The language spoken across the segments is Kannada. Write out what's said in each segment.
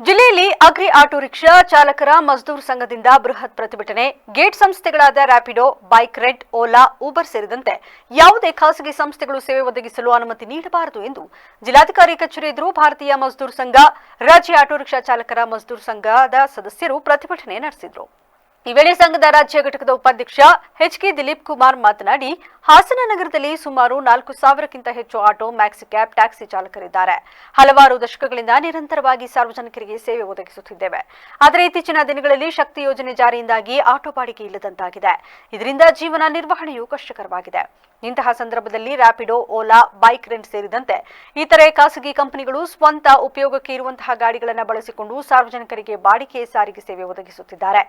ಜಿಲ್ಲೆಯಲ್ಲಿ ಅಗ್ರಿ ಆಟೋ ರಿಕ್ಷಾ ಚಾಲಕರ ಮಜ್ದೂರ್ ಸಂಘದಿಂದ ಬೃಹತ್ ಪ್ರತಿಭಟನೆ. ಗೇಟ್ ಸಂಸ್ಥೆಗಳಾದ Rapido bike red Ola Uber ಸೇರಿದಂತೆ ಯಾವುದೇ ಖಾಸಗಿ ಸಂಸ್ಥೆಗಳು ಸೇವೆ ಒದಗಿಸಲು ಅನುಮತಿ ನೀಡಬಾರದು ಎಂದು ಜಿಲ್ಲಾಧಿಕಾರಿ ಕಚೇರಿ ಎದುರು ಭಾರತೀಯ ಮಜ್ದೂರ್ ಸಂಘ, ರಾಜ್ಯ ಆಟೋ ರಿಕ್ಷಾ ಚಾಲಕರ ಮಜ್ದೂರ್ ಸಂಘದ ಸದಸ್ಯರು ಪ್ರತಿಭಟನೆ ನಡೆಸಿದರು. ಈ ಸಂಘದ ರಾಜ್ಯ ಘಟಕದ ಉಪಾಧ್ಯಕ್ಷ ಎಚ್ ಕೆ ದಿಲೀಪ್ ಕುಮಾರ್ ಮಾತನಾಡಿ, ಹಾಸನ ನಗರದಲ್ಲಿ ಸುಮಾರು ನಾಲ್ಕು ಸಾವಿರಕ್ಕಿಂತ ಹೆಚ್ಚು ಆಟೋ, ಮ್ಯಾಕ್ಸಿ ಕ್ಯಾಬ್, ಟ್ಯಾಕ್ಸಿ ಚಾಲಕರಿದ್ದಾರೆ. ಹಲವಾರು ದಶಕಗಳಿಂದ ನಿರಂತರವಾಗಿ ಸಾರ್ವಜನಿಕರಿಗೆ ಸೇವೆ ಒದಗಿಸುತ್ತಿದ್ದೇವೆ. ಆದರೆ ಇತ್ತೀಚಿನ ದಿನಗಳಲ್ಲಿ ಶಕ್ತಿ ಯೋಜನೆ ಜಾರಿಯಿಂದಾಗಿ ಆಟೋ ಬಾಡಿಗೆ ಇಲ್ಲದಂತಾಗಿದೆ. ಇದರಿಂದ ಜೀವನ ನಿರ್ವಹಣೆಯು ಕಷ್ಟಕರವಾಗಿದೆ. ಇಂತಹ ಸಂದರ್ಭದಲ್ಲಿ ರ್ಯಾಪಿಡೋ ಓಲಾ, ಬೈಕ್ ರೆಂಟ್ ಸೇರಿದಂತೆ ಇತರೆ ಖಾಸಗಿ ಕಂಪನಿಗಳು ಸ್ವಂತ ಉಪಯೋಗಕ್ಕೆ ಇರುವಂತಹ ಗಾಡಿಗಳನ್ನು ಬಳಸಿಕೊಂಡು ಸಾರ್ವಜನಿಕರಿಗೆ ಬಾಡಿಗೆ ಸಾರಿಗೆ ಸೇವೆ ಒದಗಿಸುತ್ತಿದ್ದಾರೆ.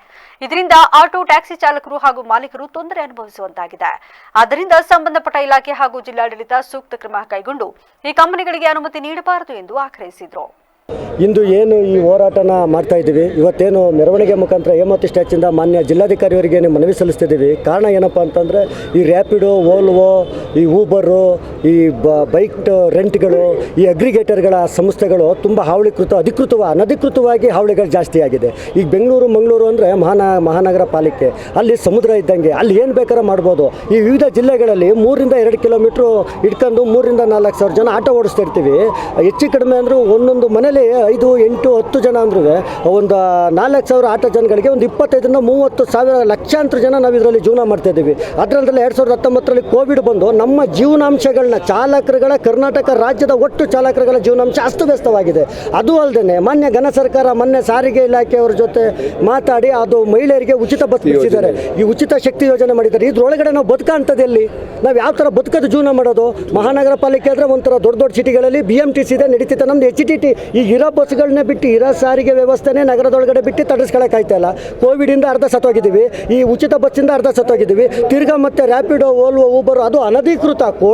ಇದರಿಂದ ಆಟೋ, ಟ್ಯಾಕ್ಸಿ ಚಾಲಕರು ಹಾಗೂ ಮಾಲೀಕರು ತೊಂದರೆ ಅನುಭವಿಸುವಂತಾಗಿದೆ. ಆದ್ದರಿಂದ ಸಂಬಂಧಪಟ್ಟ ಇಲಾಖೆ ಹಾಗೂ ಜಿಲ್ಲಾಡಳಿತ ಸೂಕ್ತ ಕ್ರಮ ಕೈಗೊಂಡು ಈ ಕಂಪನಿಗಳಿಗೆ ಅನುಮತಿ ನೀಡಬಾರದು ಎಂದು ಆಗ್ರಹಿಸಿದರು. ಇಂದು ಏನು ಈ ಹೋರಾಟನ ಮಾಡ್ತಾ ಇದ್ದೀವಿ? ಇವತ್ತೇನು ಮೆರವಣಿಗೆ ಮುಖಾಂತರ ಹೇಮಾವತಿ ಸ್ಟ್ಯಾಚಿಂದ ಮಾನ್ಯ ಜಿಲ್ಲಾಧಿಕಾರಿಯವರಿಗೆ ಮನವಿ ಸಲ್ಲಿಸ್ತಿದ್ದೀವಿ. ಕಾರಣ ಏನಪ್ಪ ಅಂತಂದರೆ ಈ ರ್ಯಾಪಿಡೋ ಓಲ್ವೋ ಈ ಊಬರು ಈ ಬೈಕ್ ರೆಂಟ್ಗಳು ಈ ಅಗ್ರಿಗೇಟರ್ಗಳ ಸಂಸ್ಥೆಗಳು ತುಂಬ ಹಾವಳಿಕೃತ, ಅಧಿಕೃತವ, ಅನಧಿಕೃತವಾಗಿ ಹಾವಳಿಗಳು ಜಾಸ್ತಿ ಆಗಿದೆ. ಈಗ ಬೆಂಗಳೂರು, ಮಂಗಳೂರು ಅಂದರೆ ಮಹಾನ, ಮಹಾನಗರ ಪಾಲಿಕೆ. ಅಲ್ಲಿ ಸಮುದ್ರ ಇದ್ದಂಗೆ. ಅಲ್ಲಿ ಏನು ಬೇಕಾದ್ರೆ ಮಾಡ್ಬೋದು. ಈ ವಿವಿಧ ಜಿಲ್ಲೆಗಳಲ್ಲಿ ಮೂರಿಂದ ಎರಡು ಕಿಲೋಮೀಟ್ರು ಇಟ್ಕೊಂಡು ಮೂರಿಂದ ನಾಲ್ಕು ಸಾವಿರ ಜನ ಆಟೋ ಓಡಿಸ್ತಿರ್ತೀವಿ ಹೆಚ್ಚು ಕಡಿಮೆ ಅಂದರೂ ಒಂದೊಂದು ಮನೇಲಿ ಐದು ಎಂಟು ಹತ್ತು ಜನ ಅಂದ್ರೂ ಒಂದು ನಾಲ್ಕು ಸಾವಿರ ಆಟ ಜನಗಳಿಗೆ ಒಂದು ಇಪ್ಪತ್ತೈದರಿಂದ ಮೂವತ್ತು ಸಾವಿರ ಲಕ್ಷಾಂತರ ಜನ ನಾವು ಇದರಲ್ಲಿ ಜೀವನ ಮಾಡ್ತಾ ಇದ್ದೀವಿ. ಅದರಲ್ಲಿ ಎರಡು ಸಾವಿರದ ಹತ್ತೊಂಬತ್ತರಲ್ಲಿ ಕೋವಿಡ್ ಬಂದು ನಮ್ಮ ಜೀವನಾಂಶಗಳನ್ನ ಚಾಲಕರುಗಳ ಕರ್ನಾಟಕ ರಾಜ್ಯದ ಒಟ್ಟು ಚಾಲಕರುಗಳ ಜೀವನಾಂಶ ಅಸ್ತವ್ಯಸ್ತವಾಗಿದೆ ಅದು ಅಲ್ಲದೆ ಮಾನ್ಯ ಘನ ಸರ್ಕಾರ ಮೊನ್ನೆ ಸಾರಿಗೆ ಇಲಾಖೆಯವರ ಜೊತೆ ಮಾತಾಡಿ ಅದು ಮಹಿಳೆಯರಿಗೆ ಉಚಿತ ಬಸ್ ಬಿಡಿಸಿದ್ದಾರೆ. ಈ ಉಚಿತ ಶಕ್ತಿ ಯೋಜನೆ ಮಾಡಿದ್ದಾರೆ. ಇದ್ರೊಳಗಡೆ ನಾವು ಬದುಕಂಥದ್ದು ಎಲ್ಲಿ ನಾವು ಯಾವ ಥರ ಬದುಕೋದು ಜೀವನ ಮಾಡೋದು? ಮಹಾನಗರ ಪಾಲಿಕೆ ಆದರೆ ಒಂಥರ ದೊಡ್ಡ ದೊಡ್ಡ ಸಿಟಿಗಳಲ್ಲಿ ಬಿ ಎಂ ಟಿ ಸಿ ಇದೆ ನಡೀತಿತ್ತು. ನಮ್ದು ಎಚ್ ಟಿ ಟಿ ಈಗ ಇರೋ ಬಸ್ಗಳನ್ನೇ ಬಿಟ್ಟು ಇರೋ ಸಾರಿಗೆ ವ್ಯವಸ್ಥೆನೇ ನಗರದೊಳಗಡೆ ಬಿಟ್ಟು ತಡೆಸ್ಕೊಳಕ್ಕಾಯ್ತಾ ಇಲ್ಲ ಕೋವಿಡಿಂದ ಅರ್ಧ ಸತ್ತೋಗಿದ್ದೀವಿ, ಈ ಉಚಿತ ಬಸ್ಸಿಂದ ಅರ್ಧ ಸತ್ತೋಗಿದ್ದೀವಿ, ತಿರ್ಗಾ ಮತ್ತೆ ರ್ಯಾಪಿಡೋ ಓಲ್ವೋ ಊಬರು ಅದು ಅನಧಿಕೃತ ಕೋಲ್ಡ್